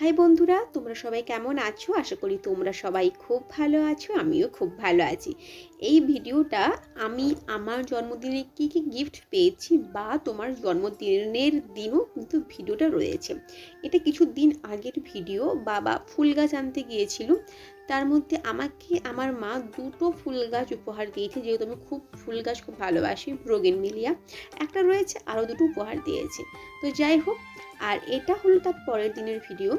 High বন্ধুরা, তোমরা সবাই কেমন আছো? আশা করি তোমরা সবাই খুব ভালো আছো, আমিও খুব ভালো আছি। এই ভিডিওটা আমি আমার জন্মদিনে কি কি গিফট পেয়েছি বা তোমার জন্মদিনের দিনও কিন্তু ভিডিওটা রয়েছে। এটা কিছু দিন আগের ভিডিও, বাবা ফুল গাছ আনতে গিয়েছিল। তার মধ্যে আমাকে, আমার মা দুটো ফুল গাছ উপহার দিয়েছে, যেহেতু আমি খুব ফুল গাছ খুব ভালোবাসি, ব্রোগেন মিলিয়া। একটা রয়েছে, আরও দুটো উপহার দিয়েছে। তো যাই হোক, আর এটা হলো তার পরের দিনের ভিডিও।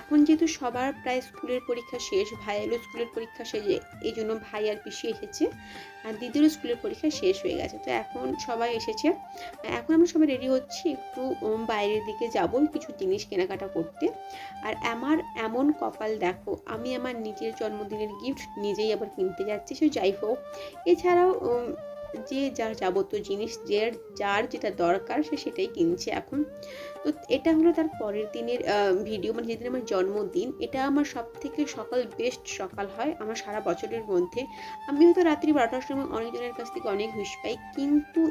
এখন যেহেতু সবার প্রায় স্কুলের পরীক্ষা শেষ ভাইয়েরও স্কুলের পরীক্ষা শেষে, এই জন্য ভাই আর পিসি এসেছে। আর দিদিরও স্কুলের পরীক্ষা শেষ হয়ে গেছে। তো এখন সবাই এসেছে। এখন আমরা সবাই রেডি হচ্ছি একটু বাইরের দিকে যাব কিছু জিনিস কেনাকাটা করতে। আর আমার এমন কপাল দেখো, আমি আমার নিজের জন্মদিনের গিফট নিজেই আবার কিনতে যাচ্ছি, সে যাই হোক। এছাড়াও যে যার যাবতীয় জিনিস যার যার যেটা দরকার সে সেটাই কিনছে এখন। তো এটা হলো তার পরের দিনের ভিডিও মানে যেদিন আমার জন্মদিন, এটা আমার সব থেকে সকাল বেস্ট সকাল হয় আমার সারা বছরের মধ্যে। আমি হয়তো রাত্রি বারোটার সময় অনেকজনের কাছ থেকে অনেক হুশ পাই, কিন্তু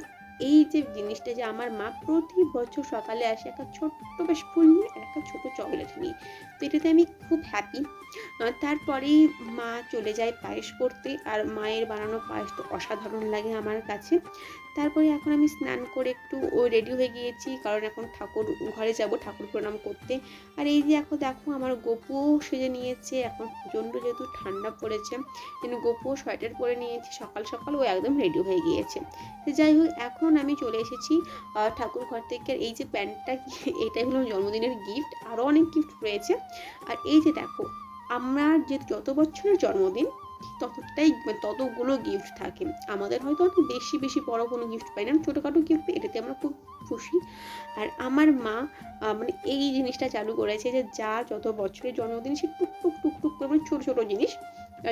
এই যে জিনিসটা যে আমার মা প্রতি বছর সকালে আসে একটা ছোট্ট বেশ ফুল নিয়ে একটা ছোট চকলেট নিয়ে তো এটাতে আমি খুব হ্যাপি তারপরেই মা চলে যায় পায়েস করতে। আর মায়ের বানানো পায়েস তো অসাধারণ লাগে আমার কাছে। তারপরে এখন আমি স্নান করে একটু রেডি হয়ে গিয়েছি। কারণ এখন ঠাকুর, ঘরে যাব ঠাকুর প্রণাম করতে। আর এই যে এখন দেখো, আমার গপুও সেজে নিয়েছে। এখন প্রচণ্ড যেহেতু ঠান্ডা পড়েছে কিন্তু গপুও সোয়েটার পরে নিয়েছে। সকাল সকাল ও একদম রেডি হয়ে গিয়েছে। যাই হোক, এখন আমি চলে এসেছি ঠাকুর ঘর থেকে। এই যে প্যান্টটা, এটাই হলো জন্মদিনের গিফট আরও অনেক গিফট রয়েছে। আর এই যে দেখো, আমরা যে যত বছরের জন্মদিন, ততটাই মানে ততগুলো গিফট থাকে। আমাদের হয়তো অনেক বেশি বেশি বড় কোনো গিফট পাই না। ছোটোখাটো গিফট এটাতে আমরা খুব খুশি। আর আমার মা মানে এই জিনিসটা চালু করেছে যে যা যত বছরের জন্মদিন, সে টুক টুক টুক টুক করে মানে ছোটো ছোটো জিনিস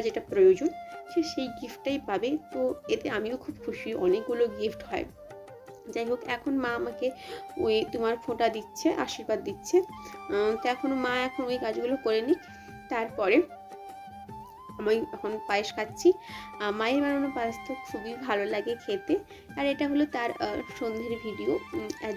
যেটা প্রয়োজন। সে সেই গিফটটাই পাবে। তো এতে আমিও খুব খুশি, অনেকগুলো গিফট হয়। যাই হোক, এখন মা আমাকে ওই তোমার ফোঁটা দিচ্ছে, আশীর্বাদ দিচ্ছে। তো এখন মা এখন ওই কাজগুলো করে নিক। তারপরে আমি এখন পায়েস খাচ্ছি। মায়ের বানানো পায়েস তো খুবই ভালো লাগে খেতে। আর এটা হলো তার সন্ধ্যের ভিডিও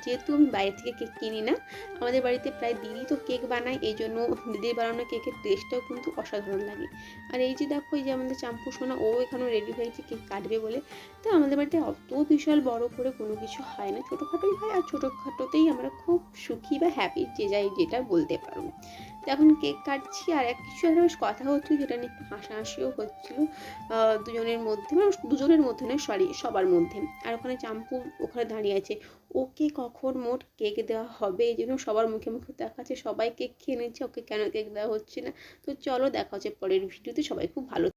যেহেতু আমি বাইরে থেকে কেক কিনি না, আমাদের বাড়িতে প্রায় দিদি তো কেক বানায়, এই জন্য দিদির বানানো কেকের টেস্টটাও কিন্তু অসাধারণ লাগে। আর এই যে দেখো, এই যে আমাদের চাম্পু সোনা, ও এখানে রেডি হয়েছে কেক কাটবে বলে। তো আমাদের বাড়িতে অত বিশাল বড় করে কোনো কিছু হয় না। ছোটোখাটোই হয়, আর ছোটোখাটোতেই আমরা খুব সুখী বা হ্যাপি যে যাই, যেটা বলতে পারব তো এখন কেক কাটছি আর এক কিছু একটা বেশ কথা হচ্ছিল, যেটা নিয়ে একটু হাসাহাসিও হচ্ছিল। দুজনের মধ্যে মানে দুজনের মধ্যে নয় সরি সবার মধ্যে। আর ওখানে চাম্পু ওখানে দাঁড়িয়ে আছে। ওকে কখন মোট কেক দেওয়া হবে? এই জন্য সবার মুখে মুখে দেখাচ্ছে, সবাই কেক খেয়ে নিচ্ছে, ওকে কেন কেক দেওয়া হচ্ছে না? তো চলো দেখা হচ্ছে পরের ভিডিওতে, সবাই খুব ভালো